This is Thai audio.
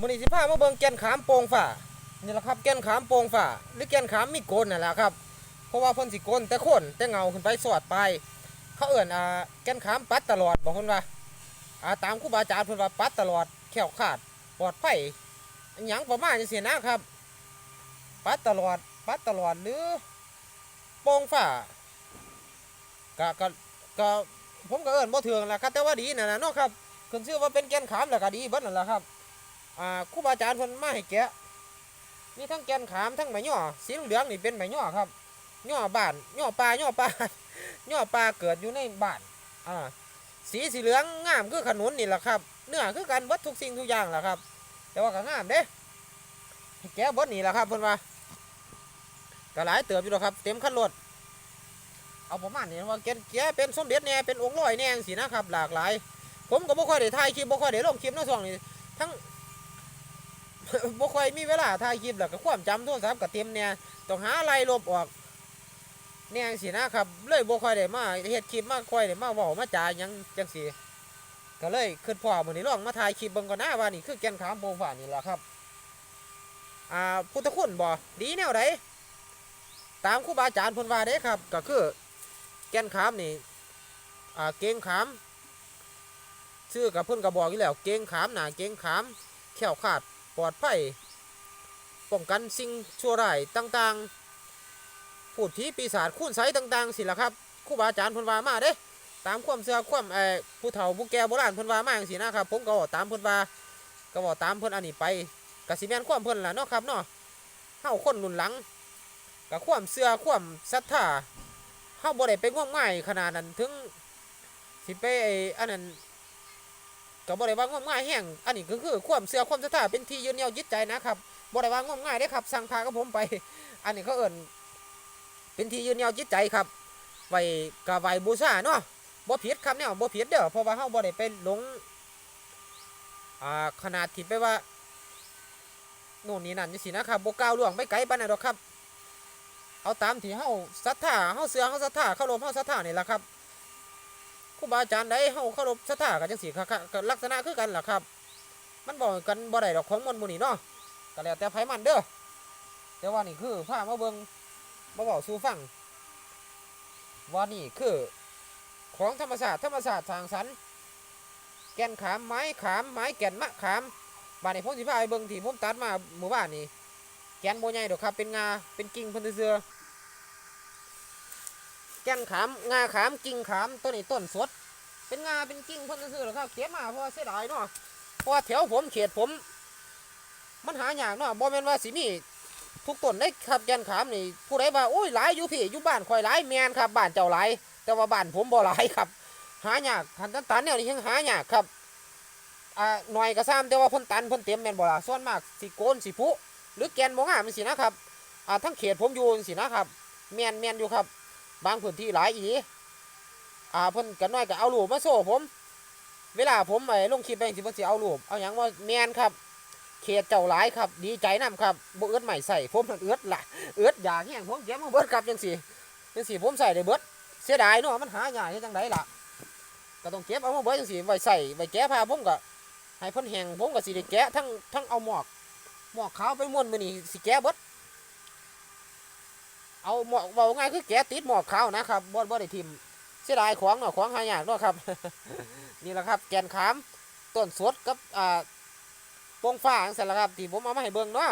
มื้อนี้สิพามาเบิ่งแก่นขามโป่งฟ้านี่แหละครับแก่นขามโป่งฟ้าหรือแก่นขามมีโกนนั่นแหละครับ เพราะว่าเพิ่นสิโกนแต่คนแต่เงาขึ้นไปสอดไปเขาเอิ้นอ่าแก่นขามปัดตลอดบอกเพิ่นว่าอ่าตามครูบาอาจารย์เพิ่นว่าปัดตลอดแขวขาดปลอดภัยอิหยังประมาณจังซี่นะครับ ปัดตลอดปัดตลอดหรือโป่งฟ้าก็ก็ก็ผมก็เอิ้นบ่ถึงแหละครับแต่ว่าดีนั่นน่ะเนาะครับขึ้นชื่อว่าเป็นแก่นขามแล้วก็ดีเบิดนั่นแหละครับ อ่าครูบาอาจารย์เพิ่นมาให้แกะมีทั้งแกนขามทั้งไม้ย่อสีเหลืองนี่เป็นไม้ย่อครับย่อบ้านย่อปลาย่อปลาย่อปลาเกิดอยู่ในบ้านอ่าสีสีเหลืองงามคือขนุนนี่แหละครับ เนื้อคือกันเบิดทุกสิ่งทุกอย่างแหละครับ แต่ว่าก็งามเด้ให้แกะบดนี่แหละครับเพิ่นว่าก็หลายเติบอยู่แล้วครับ เต็มคันรถเอาประมาณนี้ว่าแกนแกะเป็นสมเด็จแน่เป็นองค์ร้อยแน่จังสีนะครับ หลากหลาย ผมก็บ่ค่อยได้ถ่ายคลิปบ่ค่อยได้ลงคลิปในช่วงนี้ทั้ง บ่ค่อยมีเวลาถ่ายคลิปแล้วก็ความจำโทรศัพท์ก็เต็มเนี่ยต้องหาอะไรลบออกเนี่ยจังซี่นะครับ เลยบ่ค่อยได้มาเฮ็ดคลิปมาค่อยได้มาเว้ามาจ่าหยังจังซี่ก็เลยคิดพ่อมื้อนี้ลองมาถ่ายคลิปเบิ่งก่อนหนะว่านี่คือแก่นขามโปงฟ้านี่แหละครับ อ่าพุทธคุณบ่ดีแนวใดตามครูบาอาจารย์เพิ่นว่าเด้ครับ ก็คือแก่นขามนี่อ่าเก่งขามชื่อกับเพิ่นก็บอกอยู่แล้ว เก่งขามหน้าเก่งขามแขวขาด ปลอดภัยป้องกันสิ่งชั่วร้ายต่างๆ พูดผีปีศาจคุณไสต่างๆ สิละครับครูบาอาจารย์เพิ่นว่ามาเด้ ตามความเชื่อความเอ่อผู้เฒ่าผู้แก่โบราณเพิ่นว่ามาจังซี่นะครับ ผมก็บอกตามเพิ่นว่าก็บอกตามเพิ่นอันนี้ไปก็สิแม่นความเพิ่นล่ะเนาะครับเนาะเฮาคนรุ่นหลังก็ความเชื่อความศรัทธาเฮาบ่ได้ไปงมงายขนาดนั้นถึงสิไปไอ้อันนั้น ก็บ่ได้ว่างมง่ายแห้งอันนี้ก็คือความเชื่อความศรัทธาเป็นที่ยืนเหนี่ยวยึดใจนะครับบ่ได้ว่างมง่ายได้ครับ สั่งพากับผมไป อันนี้เขาเอิ้นเป็นที่ยืนเหนี่ยวยึดใจครับไว้กะไว้บูชาเนาะบ่ผิดครับเนี่ยบ่ผิดเด้อเพราะว่าเฮาบ่ได้ไปหลงอ่าขนาดที่ไปว่าโน่นนี่นั่นจังซี่นะครับบ่ก้าวล่วงไปไกลปานนั้นดอกครับ เอาตามที่เฮาศรัทธาเฮาเชื่อเฮาศรัทธาเคารพเฮาศรัทธานี่ล่ะครับ รูบาอาจารย์ใดเฮาเคารพศรัทธากันจังซี่ครับก็ลักษณะคือกันล่ะครับ มันบอกกันบ่ได้ดอกของมนต์หมู่นี่เนาะก็แล้วแต่ไผมันเด้อแต่ว่านี่คือพามาเบิ่งมาเว้าสู่ฟังว่านี่คือ ของธรรมศาสตร์ธรรมศาสตร์ทางสรรค์แก่นขามไม้ขามไม้แก่นมะขามบ้านนี้ผมสิพาไปเบิ่งที่ผมตัดมาหมู่บ้านนี่แก่นบ่ใหญ่ดอกครับเป็นงาเป็นกิ่งเพิ่นซื่อ แก่นขามงาขามกิ่งขามต้นนี้ต้นสด เป็นงาเป็นกิ่งเพิ่นซื่อหรอครับเก็บมาเพราะเสียดายเนาะเพราะแถวผมเขตผม มันหายากเนาะบ่แม่นว่าสิมีทุกต้นได้ครับแก่นขามนี่ผู้ใดว่าโอ้ยหลายอยู่พี่อยู่บ้านข่อยหลายแมนครับบ้านเจ้าหลายแต่ว่าบ้านผมบ่หลายครับ หายากทันตันตันเนี่ยนี่ยังหายากครับอ่าหน่อยก็ซ้ำแต่ว่าพ่นตันพ่นเต็มแมนบ่ล่ะส่วนมากสิโกนสิพุหรือแกนบ่งามจังซี่นะครับอ่าทั้งเขตผมอยู่จังซี่นะครับแมนแมนอยู่ครับ บางพื้นที่หลายอีอ่าเพิ่นก็น้อยก็เอารูปมาโซ่ผม เวลาผมไอ้ลงคลิปไปจังซี่เพิ่นสิเอารูปเอาหยังว่าแมนครับ เขตเจ้าหลายครับ ดีใจนํครับบ่เอิ้นใหม่ใส่ผมนั่นเอิ้นล่ะเอิ้นอยากแฮงผมเก็บมาเบิดครับจังซี่จังซี่ผมใส่ได้เบิดเสียดายเนาะมันหายากจังไดล่ะก็ต้องเก็บเอามาไว้จังซี่ไว้ใส่ไว้แกะผ้าผมก็ให้เพิ่นแห้งผมก็สิได้แกะทั้งทั้งเอาหมอกหมอกขาวไปม้วนมื้อนี้สิแกะเบิด เอาหมอกเบาง่ายคือแกติดหมอกเขานะครับบ่บ่ได้ทิมเสียดายของเนาะของหายากเนาะครับ นี่แหละครับ แกนขามต้นสดกับอ่าโปงฟ้าอังซั่นล่ะครับที่ผมเอามาให้เบิ่งเนาะ